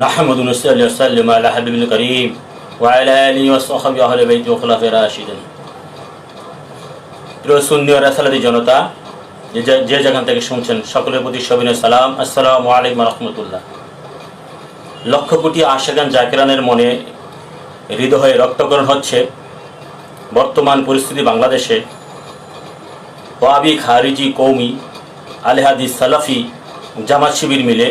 نحمد ونصلي وسلم على حبيب الكريم وعلى آله وصحبه أهل بيته وخلفاء الراشدين প্রিয় সুন্নি ও রাসালাদি জনতা যে যে- যে যেখান থেকে শুনছেন সকলের প্রতি সবিনয় সালাম আসসালামু আলাইকুম রহমতুল্লাহ লক্ষ কোটি আশেগান জাকিরানের মনে হৃদয়ে রক্তকরণ হচ্ছে বর্তমান পরিস্থিতি বাংলাদেশে ওয়াবি খারিজি কৌমি আলেহাদি সালাফি জামাত শিবির মিলে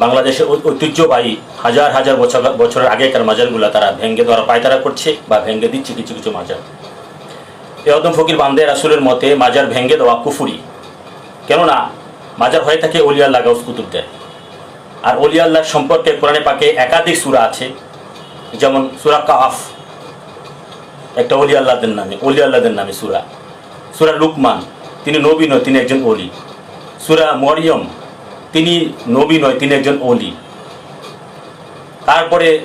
বাংলাদেশের ঐতিহ্যবাহী হাজার হাজার বছর বছরের আগেকার মাজারগুলো তারা ভেঙ্গে দেওয়ার পায়তারা করছে বা ভেঙ্গে দিচ্ছে কিছু কিছু মাজার। এদম ফকির বান্দে রাসুলের মতে মাজার ভেঙ্গে দেওয়া কুফুরি। কেননা মাজার হয়ে থাকে অলিয়াল্লাহ গাউস কুতুবদের। আর অলিয়াল্লাহ সম্পর্কে কোরআনে পাকে একাধিক সূরা আছে, যেমন সুরা কাফ একটা অলি আল্লাহদের নামে, অলি আল্লাহদের নামে সুরা। সুরা লুকমান, তিনি নবীন তিনি একজন অলি। সুরা মরিয়ম তিনি নবী নয়, তিনি একজন অলি তারপরে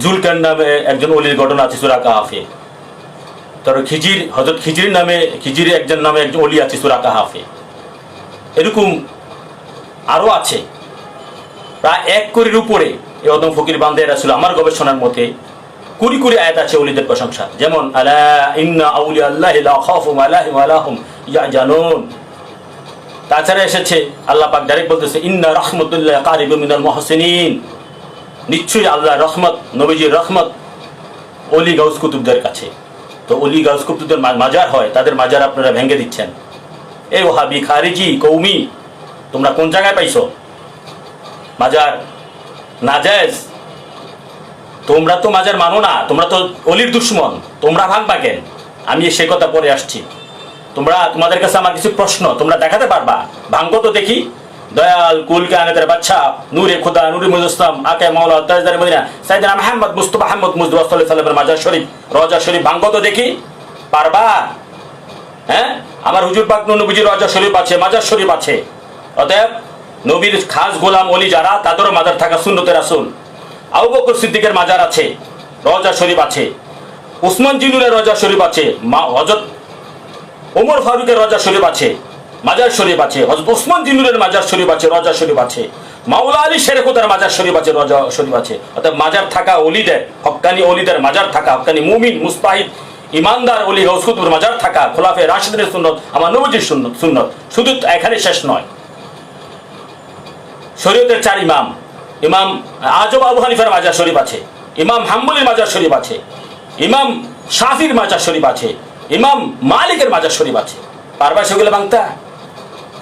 জুলকার নামে একজন অলির ঘটনা আছে সুরা কাহাফে। তারপর খিজির হজরত খিজির নামে, খিজির একজন নামে একজন অলি আছে সুরা কাহাফে। এরকম আরও আছে। প্রায় এক কোটির উপরে এই অদম ফকির বান্দে ছিল আমার গবেষণার মতে। কুড়ি কুড়ি আয়াত আছে অলিদের প্রশংসা। যেমন, আলা ইন্না আউলিয়া আল্লাহ লা খাউফুম আলাইহিম ওয়া লাহুম ইয়াজানুন। তাছাড়া এসেছে আল্লাহ পাক ডাইরেক্ট বলতেছে, ইন্না রাহমাতুল্লাহ কারিবু মিনাল মুহসিনিন। নিশ্চয়ই আল্লাহ রহমত, নবীজির রহমত অলি গাউস কুতুবদের কাছে। তো অলি গাউস কুতুবদের মাজার হয়, তাদের মাজার আপনারা ভেঙে দিচ্ছেন। এই ওহাবি খারিজি কৌমি, তোমরা কোন জায়গায় পাইছো? মাজার নাজায়েজ? তোমরা তো মাজার মানো না, তোমরা তো অলির দুশ্মন, তোমরা ভাঙবা কেন? আমি সে কথা পরে আসছি। তোমরা, তোমাদের কাছে আমার কিছু প্রশ্ন, তোমরা দেখাতে পারবা। ভাঙ্গো তো দেখি। দয়াল কুলকে আনেতের বাচ্চা নূরে খুদা, নুরি মুজুস্তাম আকে মাওলা, তাজদার মদিনা সাইদানা মাহমদ মুস্তফা আহমদ, মুজদুর সাল্লামের মাজার শরীফ, রজা শরীফ, ভাঙ্গো তো দেখি। পারবা? হ্যাঁ? আমার হুজুর পাক নবীজির রজা শরীফ আছে, মাজার শরীফ আছে। অতএব, নবীর খাস গোলাম অলি যারা, তাদেরও মাজার থাকা সুন্নতের রাসূল। আবু বকর সিদ্দিকের মাজার আছে, রজা শরীফ আছে। উসমান জিনুরের রজা শরীফ আছে। মা হজরত ওমর ফারুকের রজা শরীফ আছে, মাজার শরীফ আছে হজরত ওসমান জিনুরের মাজার শরীফ আছে, রজা শরীফ আছে, মাওলা আলী শেরেকুতার মাজার শরীফ আছে, রজা শরীফ আছে। অর্থাৎ মাজার থাকা অলিদের, হক্কানি অলিদের মাজার থাকা, হক্কানি মুমিন, মুস্তাহিদ, ইমানদার অলি গৌসকুতুর মাজার থাকা, খোলাফে রাশিদের সুন্নত, আমার নবজির সুন্নত সুন্নত। শুধু এখানে শেষ নয়। শরীয়তের চার ইমাম ইমাম আজব আবু হানিফার মাজার শরীফ আছে, ইমাম হাম্বলির মাজার শরীফ আছে, ইমাম শাফির মাজার শরীফ আছে ইমাম মালিকের মাজার শরীফ আছে। পারবা সেগুলো বাংতা?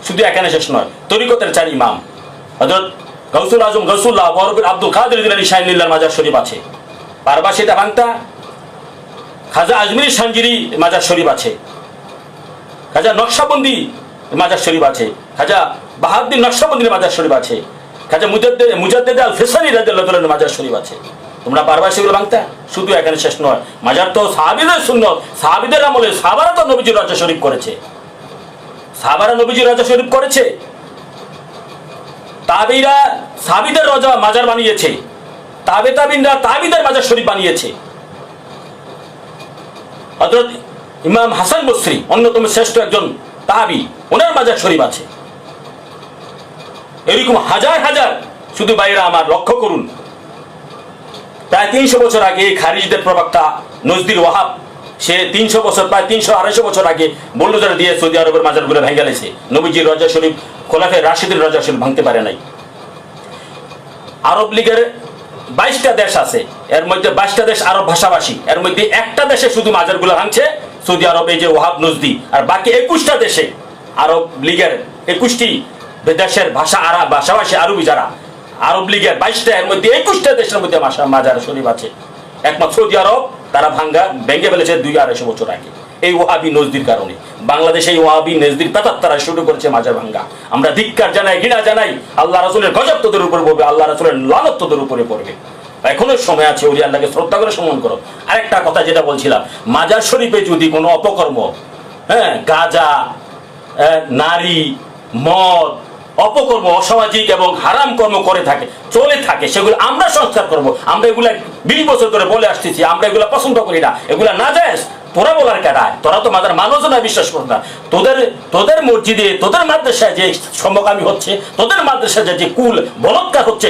শুধু এখানে শেষ নয়, তরিকতের চার ইমাম। হজরত গৌসুল আজম গৌসুল্লাহ বরফির আব্দুল কাদের জিলানি শাহিনুল্লাহর মাজার শরীফ আছে। পারবা সেটা বাংতা? খাজা আজমির সাঞ্জিরি মাজার শরীফ আছে। খাজা নকশাবন্দি মাজার শরীফ আছে। খাজা বাহাদ্দিন নকশাবন্দির মাজার শরীফ আছে। খাজা মুজাদ্দেদ মুজাদ্দেদ আল ফেসানি রাদিয়াল্লাহু মাজার শরীফ আছে। তোমরা পারবা সেগুলো ভাঙতে? শুধু এখানে শেষ নয়। মাজার তো সাহাবিদের সুন্নত। সাহাবিদের আমলে সাহাবারা তো নবীজির রাজা শরীফ করেছে। সাহাবারা নবীজির রাজা শরীফ করেছে। তাবিরা সাবিদের রাজা মাজার বানিয়েছে। তাবে তাবিনরা তাবিদের মাজার শরীফ বানিয়েছে। হজরত ইমাম হাসান বসরি, অন্যতম শ্রেষ্ঠ একজন তাহাবি ওনার মাজার শরীফ আছে। এরকম হাজার হাজার শুধু বাইরা আমার লক্ষ্য করুন। প্রায় তিনশো বছর আগে খারিজদের প্রবক্তা নজদির ওয়াহাব, সে তিনশো বছর, প্রায় তিনশো আড়াইশো বছর আগে বল্লুজার দিয়ে সৌদি আরবের মাজারগুলো ভেঙে গেছে। নবীজির রজা শরীফ, খোলাফে রাশিদের রজা শরীফ ভাঙতে পারে নাই। আরব লীগের বাইশটা দেশ আছে, এর মধ্যে বাইশটা দেশ আরব ভাষাভাষী, এর মধ্যে একটা দেশে শুধু মাজারগুলো ভাঙছে সৌদি আরব যে ওহাব নজদি, আর বাকি একুশটা দেশে আরব লীগের একুশটি দেশের ভাষা আরা, ভাষাভাষী আরবি যারা আরব লীগের বাইশটা, এর মধ্যে একুশটা দেশের মধ্যে মাজার শরীফ আছে। একমাত্র সৌদি আরব, তারা ভাঙ্গা, ভেঙে ফেলেছে দুই আড়াইশো বছর আগে। এই ওহাবি নজদির কারণে। বাংলাদেশে এই ওহাবি নজদির তাতার তারা শুরু করেছে মাজার ভাঙ্গা। আমরা ধিক্কার জানাই, ঘৃণা জানাই, আল্লাহ রাসুলের গজব তোদের উপর পড়বে, আল্লাহ রাসুলের লালত তোদের উপরে পড়বে। এখনও সময় আছে ওরি আল্লাহকে শ্রদ্ধা করে সম্মান করো। আরেকটা কথা যেটা বলছিলাম, মাজার শরীফে যদি কোনো অপকর্ম হ্যাঁ গাজা নারী, মদ অপকর্ম অসামাজিক এবং হারাম কর্ম করে থাকে, চলে থাকে, সেগুলো আমরা সংস্কার করব। আমরা এগুলা বিশ বছর ধরে বলে আসতেছি, আমরা এগুলা পছন্দ করি না। এগুলা না যায়, তোরা বলার কেডায় তোরা তো মাদার মানুষ না, বিশ্বাস করো না। তোদের তোদের মসজিদে, তোদের মাদ্রাসায় যে সমকামী হচ্ছে, তোদের মাদ্রাসায় যে কুল, বলৎকার হচ্ছে